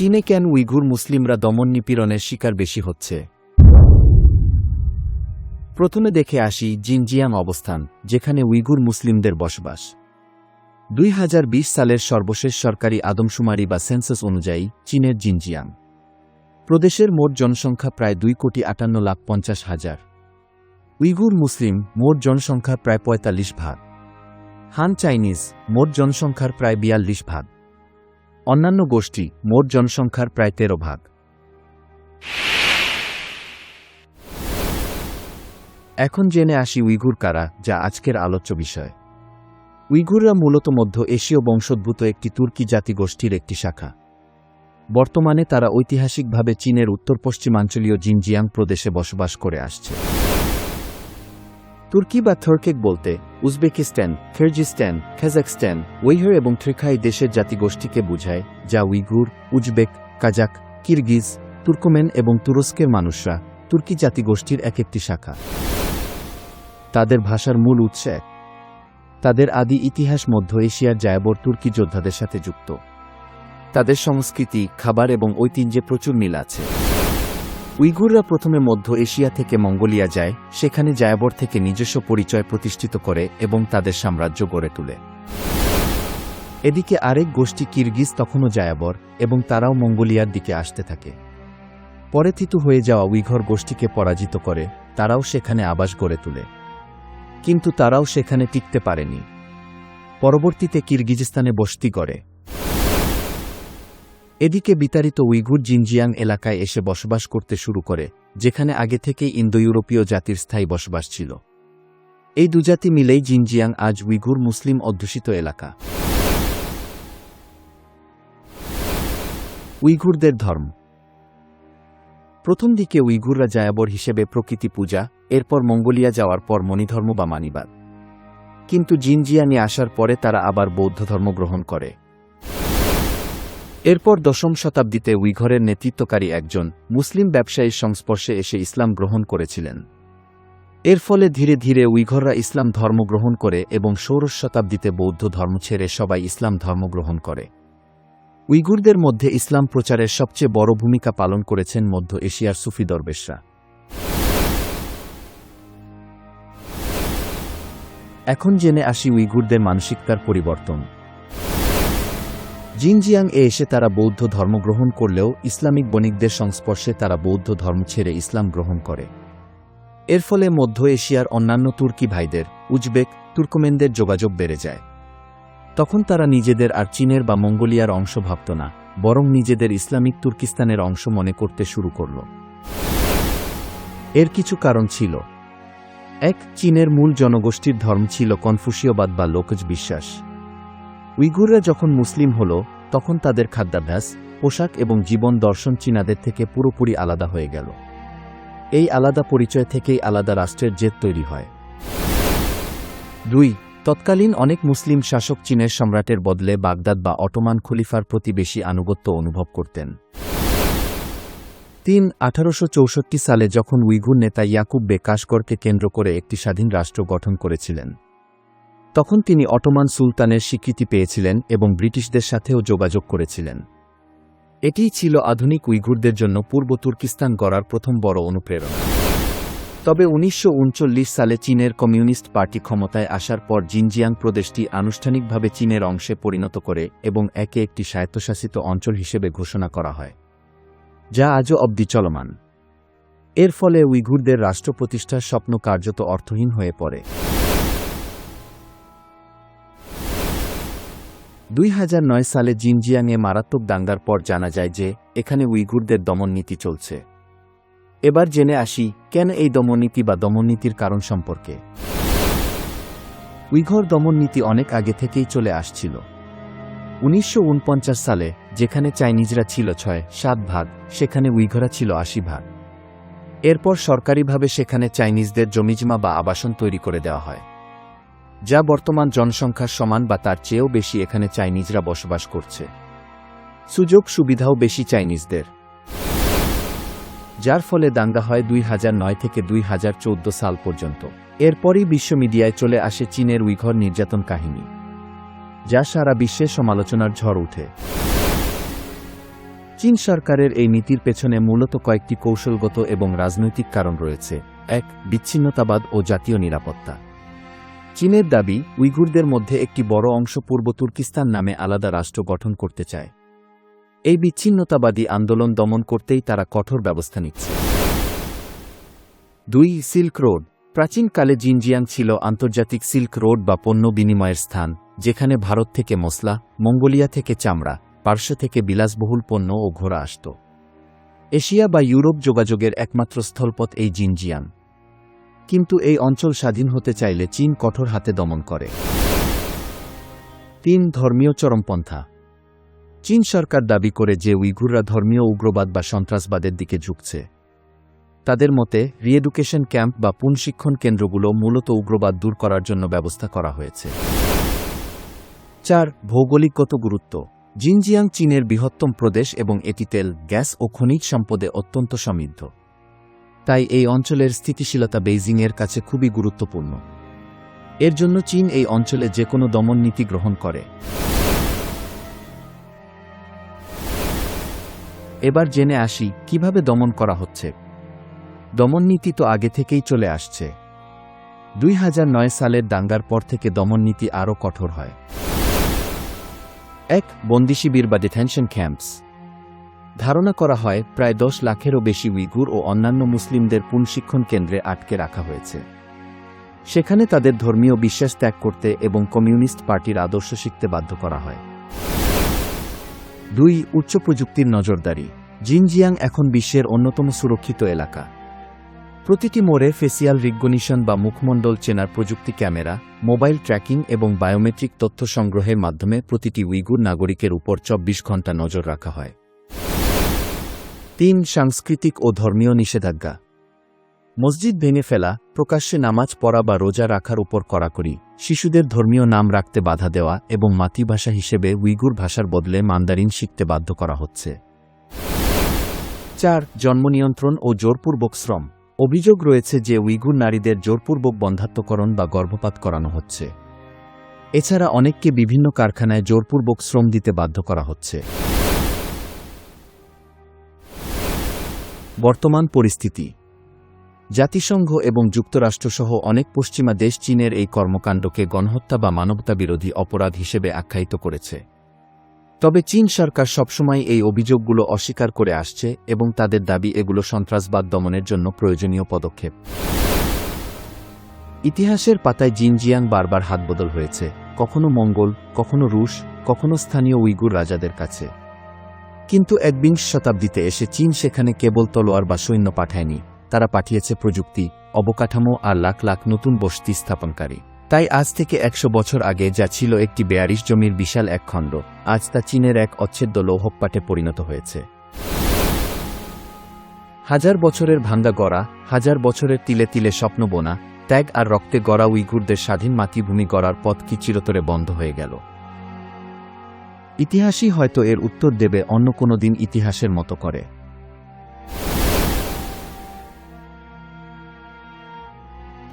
চীনে কেন উইঘুর মুসলিমরা দমন নিপীড়নের শিকার বেশি হচ্ছে? প্রথমে দেখে আসি জিনজিয়াং অবস্থান, যেখানে উইগুর মুসলিমদের বসবাস। দুই হাজার বিশ সালের সর্বশেষ সরকারি আদমশুমারি বা সেন্সাস অনুযায়ী চীনের জিনজিয়াং। প্রদেশের মোট জনসংখ্যা প্রায় দুই কোটি আটান্ন লাখ পঞ্চাশ হাজার। উইগুর মুসলিম মোট জনসংখ্যার প্রায় পঁয়তাল্লিশ ভাগ। হান চাইনিজ মোট জনসংখ্যার প্রায় বিয়াল্লিশ ভাগ। অন্যান্য গোষ্ঠী মোট জনসংখ্যার প্রায় তেরো ভাগ। এখন জেনে আসি উইগুর কারা, যা আজকের আলোচ্য বিষয়। উইগুররা মূলত মধ্য এশীয় বংশোদ্ভূত একটি তুর্কি জাতিগোষ্ঠীর একটি শাখা। বর্তমানে তারা ঐতিহাসিকভাবে চীনের উত্তর পশ্চিমাঞ্চলীয় জিনজিয়াং প্রদেশে বসবাস করে আসছে। তুর্কি বা থর্কেক বলতে, উজবেকিস্তান কিরজিস্তান কাজাকস্তান ওইহর এবং ট্রিখাই দেশের জাতিগোষ্ঠীকে বোঝায়, যা Uyghur Uzbek Kazakh Kyrgyz, Turkmen এবং তুরস্কের মানুষরা তুর্কি জাতিগোষ্ঠীর এক একটি শাখা। তাদের ভাষার মূল উৎস এক। তাদের আদি ইতিহাস মধ্য এশিয়ার জায়াবর তুর্কি যোদ্ধাদের সাথে যুক্ত। তাদের সংস্কৃতি, খাবার এবং ঐতিহ্যে প্রচুর মিল আছে। উইগুররা প্রথমে মধ্য এশিয়া থেকে মঙ্গোলিয়া যায়, সেখানে জায়াবর থেকে নিজস্ব পরিচয় প্রতিষ্ঠিত করে এবং তাদের সাম্রাজ্য গড়ে তোলে। এদিকে আরেক গোষ্ঠী কিরগিজ তখনও জায়াবর এবং তারাও মঙ্গোলিয়ার দিকে আসতে থাকে। পরে থিতু হয়ে যাওয়া উইঘর গোষ্ঠীকে পরাজিত করে, তারাও সেখানে আবাস গড়ে তোলে। কিন্তু তারাও সেখানে টিকতে পারেনি। পরবর্তীতে কিরগিজিস্তানে বসতি করে এদিকে বিতাড়িত উইগুর জিনজিয়াং এলাকায় এসে বসবাস করতে শুরু করে, যেখানে আগে থেকেই ইন্দো ইউরোপীয় জাতির স্থায়ী বসবাস ছিল। এই দুজাতি মিলেই জিনজিয়াং আজ উইগুর মুসলিম অধ্যুষিত এলাকা। উইগুরদের ধর্ম। প্রথম দিকে উইগুররা জায়াবর হিসেবে প্রকৃতি পূজা, এরপর মঙ্গোলিয়া যাওয়ার পর মণিধর্ম বা মানিবাদ। কিন্তু জিনজিয়ানে আসার পরে তারা আবার বৌদ্ধ ধর্ম গ্রহণ করে। এরপর দশম শতাব্দীতে উইঘরের নেতৃত্বকারী একজন মুসলিম ব্যবসায়ীর সংস্পর্শে এসে ইসলাম গ্রহণ করেছিলেন। এর ফলে ধীরে ধীরে উইঘররা ইসলাম ধর্ম গ্রহণ করে এবং ষোড়শ শতাব্দীতে বৌদ্ধ ধর্ম ছেড়ে সবাই ইসলাম ধর্ম গ্রহণ করে। উইগুরদের মধ্যে ইসলাম প্রচারের সবচেয়ে বড় ভূমিকা পালন করেছেন মধ্য এশিয়ার সুফি দরবেশরা। এখন জেনে আসি উইগুরদের মানসিকতার পরিবর্তন। জিনজিয়াং এ এসে তারা বৌদ্ধ ধর্ম গ্রহণ করলেও ইসলামিক বণিকদের সংস্পর্শে তারা বৌদ্ধ ধর্ম ছেড়ে ইসলাম গ্রহণ করে। এর ফলে মধ্য এশিয়ার অন্যান্য তুর্কি ভাইদের, উজবেক, তুর্কমেনদের যোগাযোগ বেড়ে যায়। তখন তারা নিজেদের আর চীনের বা মঙ্গোলিয়ার অংশ ভাবত না, বরং নিজেদের ইসলামিক তুর্কিস্তানের অংশ মনে করতে শুরু করল। এর কিছু কারণ ছিল। এক, চীনের মূল জনগোষ্ঠীর ধর্ম ছিল কনফুসীয়বাদ বা লোকজ বিশ্বাস। উইগুররা যখন মুসলিম হল, তখন তাদের খাদ্যাভ্যাস, পোশাক এবং জীবন দর্শন চীনাদের থেকে পুরোপুরি আলাদা হয়ে গেল। এই আলাদা পরিচয় থেকেই আলাদা রাষ্ট্রের জেদ তৈরি হয়। দুই, তৎকালীন অনেক মুসলিম শাসক চীনের সম্রাটের বদলে বাগদাদ বা অটোমান খলিফার প্রতি বেশি আনুগত্য অনুভব করতেন। তিন, আঠারোশো সালে যখন উইগুর নেতা ইয়াকুব বেকাশগড়কে কেন্দ্র করে একটি স্বাধীন রাষ্ট্র গঠন করেছিলেন তখন তিনি অটোমান সুলতানের স্বীকৃতি পেয়েছিলেন এবং ব্রিটিশদের সাথেও যোগাযোগ করেছিলেন। এটিই ছিল আধুনিক উইঘুরদের জন্য পূর্ব তুর্কিস্তান গড়ার প্রথম বড় অনুপ্রেরণা। তবে উনিশশো উনচল্লিশ সালে চীনের কমিউনিস্ট পার্টি ক্ষমতায় আসার পর জিনজিয়াং প্রদেশটি আনুষ্ঠানিকভাবে চীনের অংশে পরিণত করে এবং একে একটি স্বায়ত্তশাসিত অঞ্চল হিসেবে ঘোষণা করা হয়, যা আজও অবধি চলমান। এর ফলে উইঘুরদের রাষ্ট্র প্রতিষ্ঠার স্বপ্ন কার্যত অর্থহীন হয়ে পড়ে। দুই হাজার নয় সালে জিনজিয়াংয়ে মারাত্মক দাঙ্গার পর জানা যায় যে, এখানে উইগুরদের দমননীতি চলছে। এবার জেনে আসি, কেন এই দমননীতি বা দমননীতির কারণ সম্পর্কে। উইঘর দমননীতি অনেক আগে থেকেই চলে আসছিল। উনিশশো উনপঞ্চাশ সালে, যেখানে চাইনিজরা ছিল ছয়, সাত ভাগ, সেখানে উইঘরা ছিল আশি ভাগ। এরপর সরকারিভাবে সেখানে চাইনিজদের জমিজমা বা আবাসন তৈরি করে দেওয়া হয়। যা বর্তমান জনসংখ্যার সমান বা তার চেয়েও বেশি এখানে চাইনিজরা বসবাস করছে। সুযোগ সুবিধাও বেশি চাইনিজদের। যার ফলে দাঙ্গা হয় দুই হাজার নয় থেকে দুই হাজার চৌদ্দ সাল পর্যন্ত। এরপরই বিশ্ব মিডিয়ায় চলে আসে চীনের উইঘর নির্যাতন কাহিনী, যা সারা বিশ্বে সমালোচনার ঝড় উঠে। চীন সরকারের এই নীতির পেছনে মূলত কয়েকটি কৌশলগত এবং রাজনৈতিক কারণ রয়েছে। এক, বিচ্ছিন্নতাবাদ ও জাতীয় নিরাপত্তা। চীনের দাবি, উইঘুরদের মধ্যে একটি বড় অংশ পূর্ব তুর্কিস্তান নামে আলাদা রাষ্ট্র গঠন করতে চায়। এই বিচ্ছিন্নতাবাদী আন্দোলন দমন করতেই তারা কঠোর ব্যবস্থা নিচ্ছে। দুই, সিল্ক রোড। প্রাচীনকালে জিনজিয়াং ছিল আন্তর্জাতিক সিল্ক রোড বা পণ্য বিনিময়ের স্থান, যেখানে ভারত থেকে মশলা মঙ্গোলিয়া থেকে চামড়া, পার্শ্ব থেকে বিলাসবহুল পণ্য ও ঘোড়া আসত। এশিয়া বা ইউরোপ যোগাযোগের একমাত্র স্থলপথ এই জিনজিয়াং। কিন্তু এই অঞ্চল স্বাধীন হতে চাইলে চীন কঠোর হাতে দমন করে। তিন ধর্মীয় চরমপন্থা। চীন সরকার দাবি করে যে উইঘুররা ধর্মীয় উগ্রবাদ বা সন্ত্রাসবাদের দিকে ঝুঁকছে। তাদের মতে রিএডুকেশন ক্যাম্প বা পুনশিক্ষণ কেন্দ্রগুলো মূলত উগ্রবাদ দূর করার জন্য ব্যবস্থা করা হয়েছে। চার, ভৌগোলিকগত গুরুত্ব। জিনজিয়াং চীনের বৃহত্তম প্রদেশ এবং এটি তেল গ্যাস ও খনিজ সম্পদে অত্যন্ত সমৃদ্ধ। তাই এই অঞ্চলের স্থিতিশীলতা বেইজিংয়ের কাছে খুবই গুরুত্বপূর্ণ। এর জন্য চীন এই অঞ্চলে যে কোনো দমন নীতি গ্রহণ করে। এবার জেনে আসি, কীভাবে দমন করা হচ্ছে। দমন নীতি তো আগে থেকেই চলে আসছে। দুই হাজার নয় সালের দাঙ্গার পর থেকে দমন নীতি আরও কঠোর হয়। এক বন্দিশিবির বা ডিটেনশন ক্যাম্পস। ধারণা করা হয়, প্রায় দশ লাখেরও বেশি উইগুর ও অন্যান্য মুসলিমদের পুনশিক্ষণ কেন্দ্রে আটকে রাখা হয়েছে। সেখানে তাদের ধর্মীয় বিশ্বাস ত্যাগ করতে এবং কমিউনিস্ট পার্টির আদর্শ শিখতে বাধ্য করা হয়। দুই, উচ্চ প্রযুক্তির নজরদারি। জিনজিয়াং এখন বিশ্বের অন্যতম সুরক্ষিত এলাকা। প্রতিটি মোড়ে ফেসিয়াল রিকগনিশন বা মুখমণ্ডল চেনার প্রযুক্তি ক্যামেরা, মোবাইল ট্র্যাকিং এবং বায়োমেট্রিক তথ্য সংগ্রহের মাধ্যমে প্রতিটি উইগুর নাগরিকের উপর চব্বিশ ঘণ্টা নজর রাখা হয়। তিন সাংস্কৃতিক ও ধর্মীয় নিষেধাজ্ঞা। মসজিদ ভেঙে ফেলা, প্রকাশ্যে নামাজ পড়া বা রোজা রাখার উপর কড়াকড়ি, শিশুদের ধর্মীয় নাম রাখতে বাধা দেওয়া এবং মাতৃভাষা হিসেবে উইগুর ভাষার বদলে মান্দারিন শিখতে বাধ্য করা হচ্ছে। চার, জন্ম নিয়ন্ত্রণ ও জোরপূর্বক শ্রম। অভিযোগ রয়েছে যে উইগুর নারীদের জোরপূর্বক বন্ধাত্মকরণ বা গর্ভপাত করানো হচ্ছে। এছাড়া অনেককে বিভিন্ন কারখানায় জোরপূর্বক শ্রম দিতে বাধ্য করা হচ্ছে। বর্তমান পরিস্থিতি। জাতিসংঘ এবং যুক্তরাষ্ট্রসহ অনেক পশ্চিমা দেশ চীনের এই কর্মকাণ্ডকে গণহত্যা বা মানবতাবিরোধী অপরাধ হিসেবে আখ্যায়িত করেছে। তবে চীন সরকার সবসময় এই অভিযোগগুলো অস্বীকার করে আসছে এবং তাদের দাবি এগুলো সন্ত্রাসবাদ দমনের জন্য প্রয়োজনীয় পদক্ষেপ। ইতিহাসের পাতায় জিনজিয়াং বারবার হাতবদল হয়েছে, কখনো মঙ্গল, কখনো রুশ, কখনো স্থানীয় উইগুর রাজাদের কাছে। কিন্তু একবিংশ শতাব্দীতে এসে চীন সেখানে কেবল তলোয়ার বা সৈন্য পাঠায়নি, তারা পাঠিয়েছে প্রযুক্তি, অবকাঠামো আর লাখ লাখ নতুন বসতি স্থাপনকারী। তাই আজ থেকে একশো বছর আগে যা ছিল একটি বেয়ারিশ জমির বিশাল এক খণ্ড, আজ তা চীনের এক অচ্ছেদ্য লৌহপাটে পরিণত হয়েছে। হাজার বছরের ভাঙ্গা গড়া, হাজার বছরের তিলে তিলে স্বপ্ন বোনা, ত্যাগ আর রক্তে গড়া উইগুরদের স্বাধীন মাতৃভূমি গড়ার পথ কি চিরতরে বন্ধ হয়ে গেল? ইতিহাসই হয়তো এর উত্তর দেবে অন্য কোনো দিন ইতিহাসের মতো করে।